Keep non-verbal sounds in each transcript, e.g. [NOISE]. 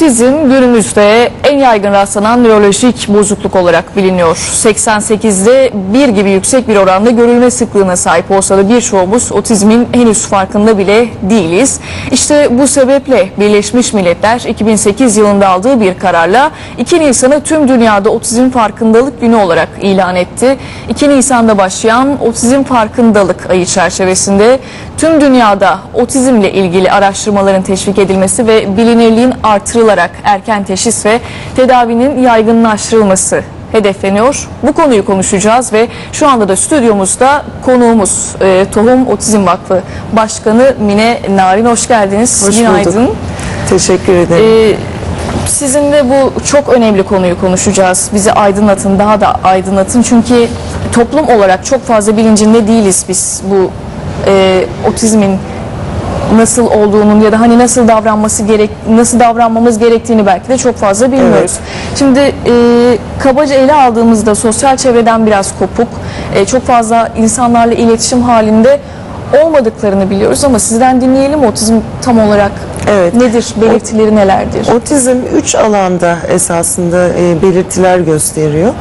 Otizm günümüzde en yaygın rastlanan nörolojik bozukluk olarak biliniyor. 88'de bir gibi yüksek bir oranda görülme sıklığına sahip olsa da birçoğumuz otizmin henüz farkında bile değiliz. İşte bu sebeple Birleşmiş Milletler 2008 yılında aldığı bir kararla 2 Nisan'ı tüm dünyada otizm farkındalık günü olarak ilan etti. 2 Nisan'da başlayan otizm farkındalık ayı çerçevesinde tüm dünyada otizmle ilgili araştırmaların teşvik edilmesi ve bilinirliğin artırılarak erken teşhis ve tedavinin yaygınlaştırılması hedefleniyor. Bu konuyu konuşacağız ve şu anda da stüdyomuzda konuğumuz e, Tohum Otizm Vakfı Başkanı Mine Narin. Hoş geldiniz. Hoş Günaydın. bulduk. Teşekkür ederim. Ee, sizinle bu çok önemli konuyu konuşacağız. Bizi aydınlatın, daha da aydınlatın. Çünkü toplum olarak çok fazla bilincinde değiliz biz bu e, otizmin nasıl olduğunun ya da hani nasıl davranması gerek nasıl davranmamız gerektiğini belki de çok fazla bilmiyoruz. Şimdi e, kabaca ele aldığımızda sosyal çevreden biraz kopuk, e, çok fazla insanlarla iletişim halinde olmadıklarını biliyoruz ama sizden dinleyelim otizm tam olarak Evet. nedir, belirtileri nelerdir? Otizm üç alanda esasında e, belirtiler gösteriyor.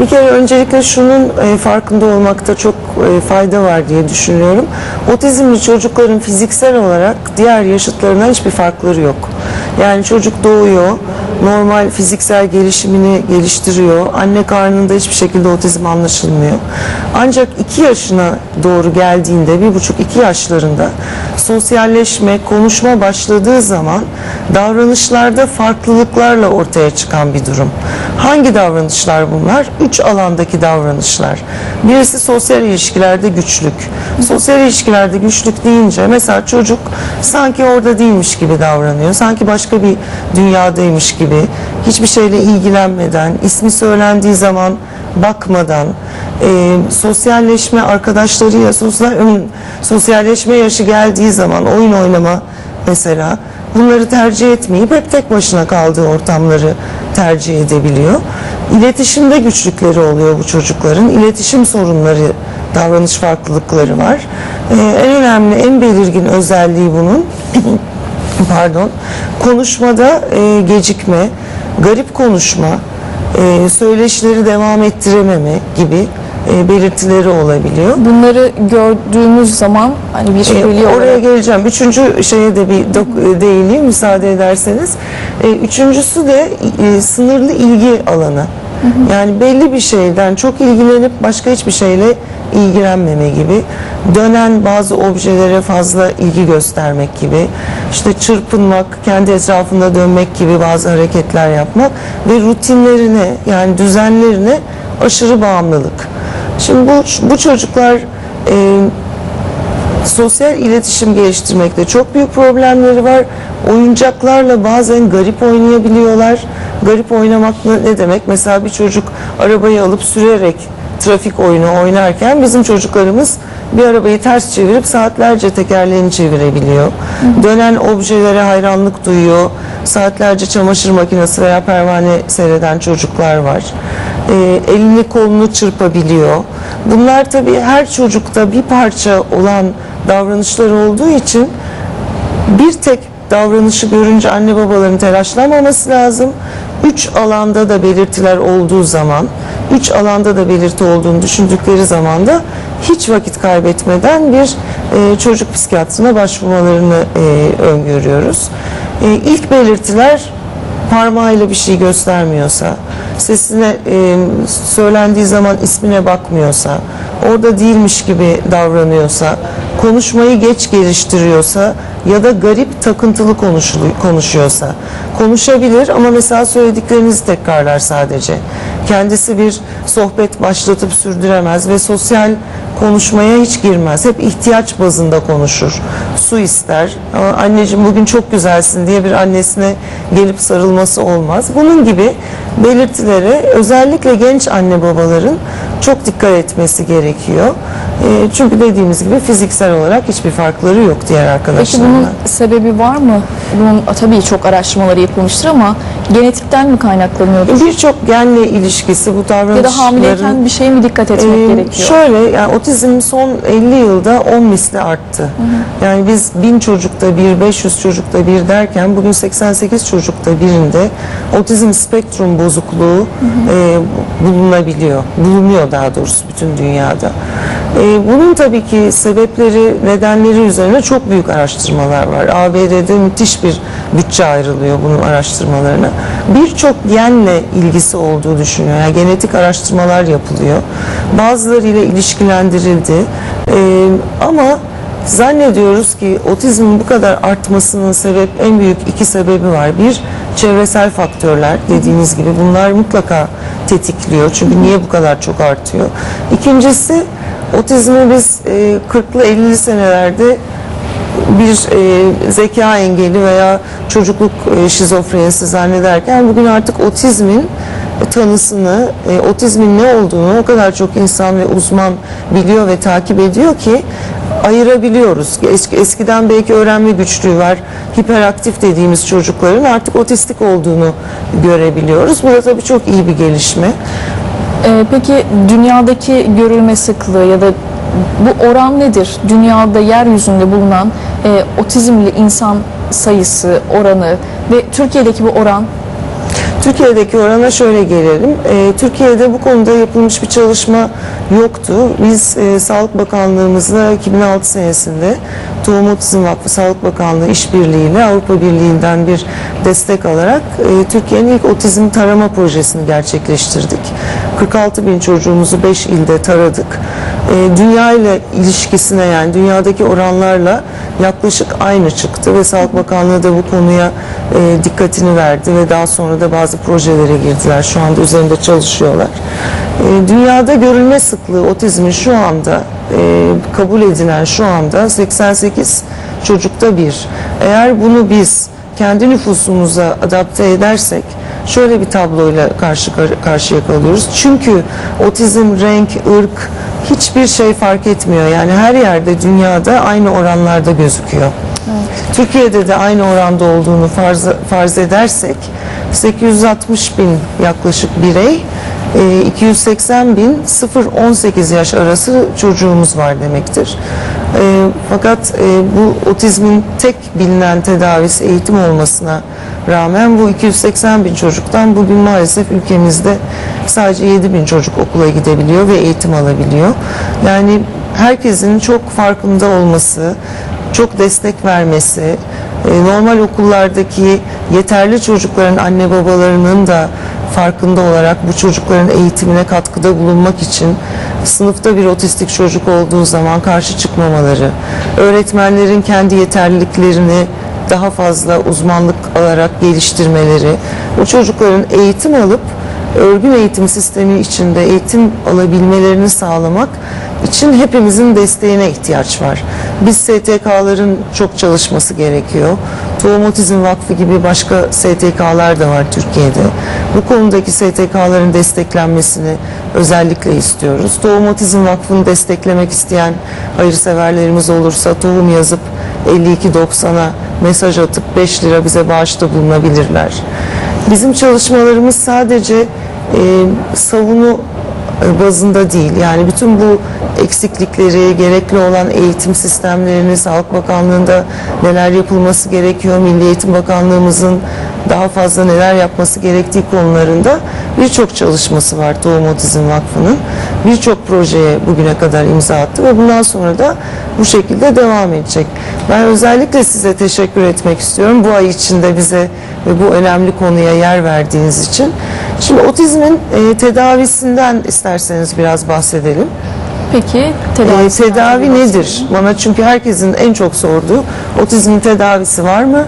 Bir kere öncelikle şunun e, farkında olmakta çok e, fayda var diye düşünüyorum. Otizmli çocukların fiziksel olarak diğer yaşıtlarından hiçbir farkları yok. Yani çocuk doğuyor, normal fiziksel gelişimini geliştiriyor. Anne karnında hiçbir şekilde otizm anlaşılmıyor. Ancak 2 yaşına doğru geldiğinde, bir buçuk iki yaşlarında sosyalleşme, konuşma başladığı zaman davranışlarda farklılıklarla ortaya çıkan bir durum. Hangi davranışlar bunlar? Üç alandaki davranışlar. Birisi sosyal ilişkilerde güçlük. Sosyal ilişkilerde güçlük deyince mesela çocuk sanki orada değilmiş gibi davranıyor. Sanki başka bir dünyadaymış gibi. Hiçbir şeyle ilgilenmeden, ismi söylendiği zaman bakmadan, e, sosyalleşme arkadaşlarıyla sosyal, sosyalleşme yaşı geldiği zaman oyun oynama mesela bunları tercih etmeyip hep tek başına kaldığı ortamları tercih edebiliyor. İletişimde güçlükleri oluyor bu çocukların. İletişim sorunları, davranış farklılıkları var. E, en önemli, en belirgin özelliği bunun [CLEARS THROAT] pardon, konuşmada e, gecikme, garip konuşma, e, söyleşileri devam ettirememe gibi e, belirtileri olabiliyor. Bunları gördüğümüz zaman hani bir E, veli oraya olarak geleceğim. Üçüncü şeye de bir dok- e, değineyim müsaade ederseniz. E, üçüncüsü de e, sınırlı ilgi alanı. Yani belli bir şeyden çok ilgilenip başka hiçbir şeyle ilgilenmeme gibi. Dönen bazı objelere fazla ilgi göstermek gibi. işte çırpınmak, kendi etrafında dönmek gibi bazı hareketler yapmak ve rutinlerine yani düzenlerine aşırı bağımlılık. Şimdi bu, bu çocuklar e, sosyal iletişim geliştirmekte çok büyük problemleri var. Oyuncaklarla bazen garip oynayabiliyorlar. Garip oynamak ne demek? Mesela bir çocuk arabayı alıp sürerek trafik oyunu oynarken bizim çocuklarımız bir arabayı ters çevirip saatlerce tekerleğini çevirebiliyor. Dönen objelere hayranlık duyuyor. Saatlerce çamaşır makinesi veya pervane seyreden çocuklar var. Ee, elini kolunu çırpabiliyor. Bunlar tabii her çocukta bir parça olan davranışlar olduğu için bir tek davranışı görünce anne babaların telaşlanmaması lazım. Üç alanda da belirtiler olduğu zaman, üç alanda da belirti olduğunu düşündükleri zaman da hiç vakit kaybetmeden bir e, çocuk psikiyatrına başvurmalarını e, öngörüyoruz. E, ilk belirtiler parmağıyla bir şey göstermiyorsa, sesine e, söylendiği zaman ismine bakmıyorsa, orada değilmiş gibi davranıyorsa, konuşmayı geç geliştiriyorsa ya da garip takıntılı konuşuyorsa, konuşabilir ama mesela söylediklerinizi tekrarlar sadece. Kendisi bir sohbet başlatıp sürdüremez ve sosyal konuşmaya hiç girmez. Hep ihtiyaç bazında konuşur. Su ister. Ama anneciğim bugün çok güzelsin diye bir annesine gelip sarılması olmaz. Bunun gibi belirtilere özellikle genç anne babaların çok dikkat etmesi gerekiyor. E, çünkü dediğimiz gibi fiziksel olarak hiçbir farkları yok diğer Peki arkadaşlarından. bunun sebebi var mı? Bunun tabii çok araştırmaları yapılmıştır ama genetikten mi kaynaklanıyordur? Birçok genle ilişkisi bu Ya davranışların... da hamileyken bir şeye mi dikkat etmek Ee, gerekiyor? Şöyle yani otizm son 50 yılda 10 misli arttı. Yani hani biz 1000 çocukta bir, 500 çocukta bir derken bugün 88 çocukta birinde otizm spektrum bozukluğu e, bulunabiliyor. Bulunuyor daha doğrusu bütün dünyada. E, bunun tabii ki sebepleri, nedenleri üzerine çok büyük araştırmalar var. ABD'de müthiş bir bütçe ayrılıyor bunun araştırmalarına. Birçok genle ilgisi olduğu düşünüyor. Yani genetik araştırmalar yapılıyor. Bazılarıyla ilişkilendirildi. E, ama zannediyoruz ki otizmin bu kadar artmasının sebep en büyük iki sebebi var. Bir çevresel faktörler dediğiniz gibi bunlar mutlaka tetikliyor. Çünkü niye bu kadar çok artıyor? İkincisi otizmi biz e, 40'lı 50'li senelerde bir e, zeka engeli veya çocukluk e, şizofrenisi zannederken bugün artık otizmin tanısını, e, otizmin ne olduğunu o kadar çok insan ve uzman biliyor ve takip ediyor ki ayırabiliyoruz. Es- Eskiden belki öğrenme güçlüğü var, hiperaktif dediğimiz çocukların artık otistik olduğunu görebiliyoruz. Bu da tabii çok iyi bir gelişme. Ee, peki dünyadaki görülme sıklığı ya da bu oran nedir? Dünyada yeryüzünde bulunan e, otizmli insan sayısı, oranı ve Türkiye'deki bu oran Türkiye'deki orana şöyle gelelim. Ee, Türkiye'de bu konuda yapılmış bir çalışma yoktu. Biz e, Sağlık Bakanlığımızla 2006 senesinde Tohum Otizm Vakfı Sağlık Bakanlığı işbirliğiyle Avrupa Birliği'nden bir destek alarak e, Türkiye'nin ilk otizm tarama projesini gerçekleştirdik. 46 bin çocuğumuzu 5 ilde taradık. E, dünya ile ilişkisine yani dünyadaki oranlarla yaklaşık aynı çıktı ve Sağlık Bakanlığı da bu konuya e, dikkatini verdi ve daha sonra da bazı projelere girdiler. Şu anda üzerinde çalışıyorlar. E, dünyada görülme sıklığı otizmin şu anda e, kabul edilen şu anda 88 çocukta bir. Eğer bunu biz kendi nüfusumuza adapte edersek şöyle bir tabloyla karşı karşıya kalıyoruz. Çünkü otizm, renk, ırk hiçbir şey fark etmiyor. Yani her yerde dünyada aynı oranlarda gözüküyor. Türkiye'de de aynı oranda olduğunu farz, farz edersek 860 bin yaklaşık birey, e, 280 bin 0-18 yaş arası çocuğumuz var demektir. E, Fakat e, bu otizmin tek bilinen tedavisi eğitim olmasına rağmen bu 280 bin çocuktan bugün maalesef ülkemizde sadece 7 bin çocuk okula gidebiliyor ve eğitim alabiliyor. Yani herkesin çok farkında olması, çok destek vermesi, normal okullardaki yeterli çocukların anne babalarının da farkında olarak bu çocukların eğitimine katkıda bulunmak için sınıfta bir otistik çocuk olduğu zaman karşı çıkmamaları, öğretmenlerin kendi yeterliliklerini daha fazla uzmanlık alarak geliştirmeleri, bu çocukların eğitim alıp örgün eğitim sistemi içinde eğitim alabilmelerini sağlamak için hepimizin desteğine ihtiyaç var. Biz STK'ların çok çalışması gerekiyor. Tohum Otizm Vakfı gibi başka STK'lar da var Türkiye'de. Bu konudaki STK'ların desteklenmesini özellikle istiyoruz. Tohum Otizm Vakfı'nı desteklemek isteyen hayırseverlerimiz olursa tohum yazıp 52.90'a mesaj atıp 5 lira bize bağışta bulunabilirler. Bizim çalışmalarımız sadece e, savunu bazında değil. Yani bütün bu eksiklikleri, gerekli olan eğitim sistemlerini, Sağlık Bakanlığı'nda neler yapılması gerekiyor, Milli Eğitim Bakanlığımızın daha fazla neler yapması gerektiği konularında birçok çalışması var Doğum Otizm Vakfı'nın. Birçok projeye bugüne kadar imza attı ve bundan sonra da bu şekilde devam edecek. Ben özellikle size teşekkür etmek istiyorum bu ay içinde bize ve bu önemli konuya yer verdiğiniz için. Şimdi otizmin e, tedavisinden isterseniz biraz bahsedelim. peki E, tedavi tedavi nedir? Bana çünkü herkesin en çok sorduğu otizmin tedavisi var mı?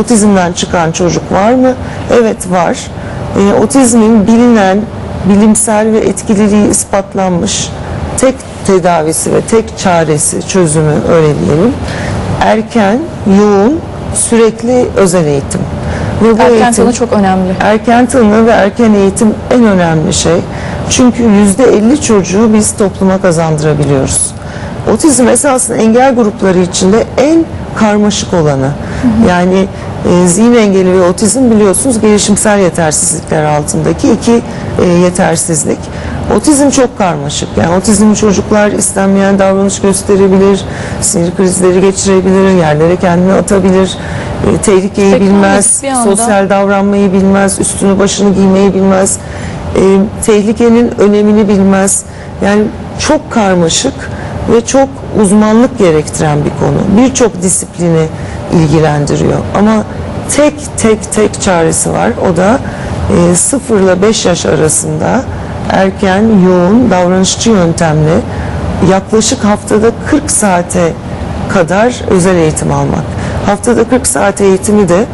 Otizmden çıkan çocuk var mı? Evet var. E, otizmin bilinen, bilimsel ve etkililiği ispatlanmış tek tedavisi ve tek çaresi, çözümü öyle diyelim. Erken, yoğun, sürekli özel eğitim. Bu Erken eğitim- tanı çok önemli. Erken tanı ve erken eğitim en önemli şey. Çünkü yüzde 50 çocuğu biz topluma kazandırabiliyoruz. Otizm esasında engel grupları içinde en karmaşık olanı. Yani e, zihin engeli ve otizm biliyorsunuz gelişimsel yetersizlikler altındaki iki e, yetersizlik. Otizm çok karmaşık. Yani otizmli çocuklar istenmeyen davranış gösterebilir, sinir krizleri geçirebilir, yerlere kendini atabilir, e, tehlikeyi Beklenmedik bilmez, bir anda. sosyal davranmayı bilmez, üstünü başını giymeyi bilmez, e, tehlikenin önemini bilmez. Yani çok karmaşık ve çok uzmanlık gerektiren bir konu. Birçok disiplini ilgilendiriyor ama tek tek tek çaresi var. O da e, 0 ile 5 yaş arasında erken, yoğun, davranışçı yöntemle yaklaşık haftada 40 saate kadar özel eğitim almak. Haftada 40 saat eğitimi de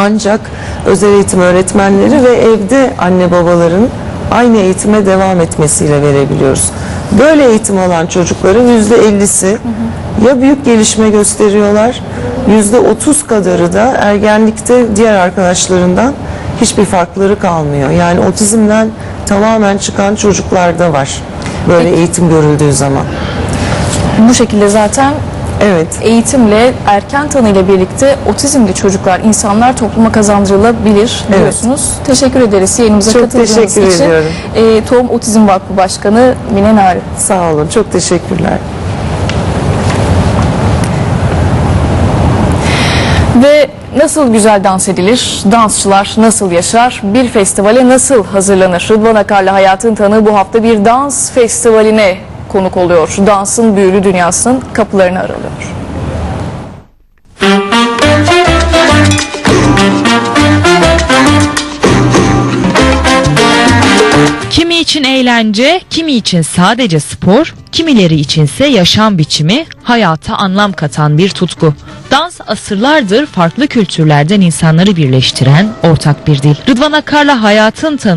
ancak özel eğitim öğretmenleri ve evde anne babaların aynı eğitime devam etmesiyle verebiliyoruz. Böyle eğitim alan çocukların yüzde 50'si ya büyük gelişme gösteriyorlar, yüzde 30 kadarı da ergenlikte diğer arkadaşlarından hiçbir farkları kalmıyor. Yani otizmden tamamen çıkan çocuklar da var. Böyle eğitim görüldüğü zaman. Bu şekilde zaten Evet. eğitimle erken tanı ile birlikte otizmli çocuklar, insanlar topluma kazandırılabilir Evet. diyorsunuz. Teşekkür ederiz yayınımıza Çok katıldığınız teşekkür için. ediyorum. Ee, Tohum Otizm Vakfı Başkanı Mine Nari. Sağ olun. Çok teşekkürler. Ve nasıl güzel dans edilir, dansçılar nasıl yaşar, bir festivale nasıl hazırlanır? Rıdvan Akar'la Hayatın Tanığı bu hafta bir dans festivaline konuk oluyor. Dansın büyülü dünyasının kapılarını aralıyor. Kimi için eğlence, kimi için sadece spor, kimileri içinse yaşam biçimi, hayata anlam katan bir tutku. Dans asırlardır farklı kültürlerden insanları birleştiren ortak bir dil. Rıdvan Akar'la hayatın tanı